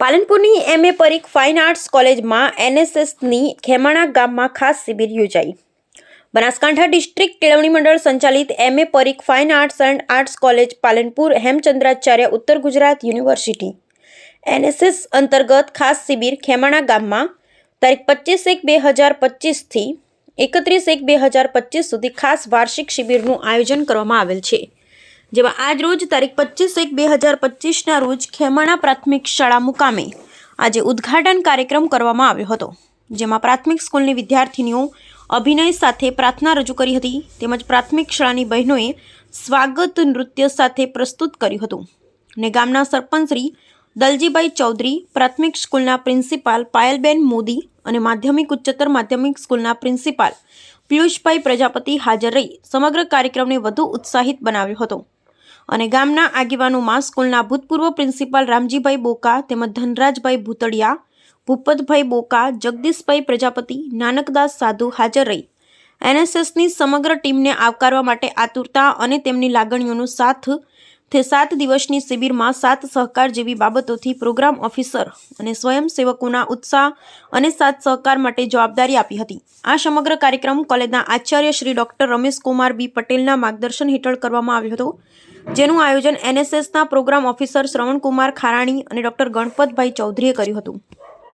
પાલનપુરની MA Parikh fine arts કોલેજમાં એનએસએસની ખેમાણા ગામમાં ખાસ શિબિર યોજાઈ. બનાસકાંઠા ડિસ્ટ્રિક્ટ કેળવણી મંડળ સંચાલિત MA Parikh fine arts and arts college Palanpur Hemchandracharya Uttar Gujarat university. NSS અંતર્ગત ખાસ શિબિર ખેમાણા ગામમાં તારીખ પચીસ એક બે હજાર પચીસથી એકત્રીસ એક બે હજાર પચીસ સુધી ખાસ વાર્ષિક શિબિરનું આયોજન કરવામાં આવેલ છે. જેમાં આજ રોજ તારીખ પચીસ એક બે હજાર પચીસના રોજ ખેમાણા પ્રાથમિક શાળા મુકામે આજે ઉદ્ઘાટન કાર્યક્રમ કરવામાં આવ્યો હતો. જેમાં પ્રાથમિક સ્કૂલની વિદ્યાર્થીનીઓ અભિનય સાથે પ્રાર્થના રજૂ કરી હતી તેમજ પ્રાથમિક શાળાની બહેનોએ સ્વાગત નૃત્ય સાથે પ્રસ્તુત કર્યું હતું. ને ગામના સરપંચ શ્રી દલજીભાઈ ચૌધરી પ્રાથમિક સ્કૂલના પ્રિન્સિપાલ, પાયલબેન મોદી અને માધ્યમિક ઉચ્ચતર માધ્યમિક સ્કૂલના પ્રિન્સિપાલ પિયુષભાઈ પ્રજાપતિ હાજર રહી. સમગ્ર કાર્યક્રમને વધુ ઉત્સાહિત બનાવ્યો હતો. અને ગામના આગેવાનોમાં સ્કૂલના ભૂતપૂર્વ પ્રિન્સિપાલ રામજીભાઈ બોકા તેમજ ધનરાજભાઈ ભૂતળિયા ભૂપતભાઈ બોકા, જગદીશભાઈ પ્રજાપતિ, નાનકદાસ સાધુ હાજર રહી. એનએસએસની સમગ્ર ટીમને આવકારવા માટે આતુરતા અને તેમની લાગણીઓનો સાથ તે સાત દિવસની શિબિરમાં સાત સહકાર જેવી બાબતોથી પ્રોગ્રામ ઓફિસર અને સ્વયંસેવકોના ઉત્સાહ અને સાથ સહકાર માટે જવાબદારી આપી હતી. આ સમગ્ર કાર્યક્રમ કોલેજના આચાર્ય શ્રી ડોક્ટર રમેશકુમાર બી પટેલના માર્ગદર્શન હેઠળ કરવામાં આવ્યો હતો, જેનું આયોજન એનએસએસના પ્રોગ્રામ ઓફિસર શ્રવણકુમાર ખારાણી અને ડોક્ટર ગણપતભાઈ ચૌધરીએ કર્યું હતું.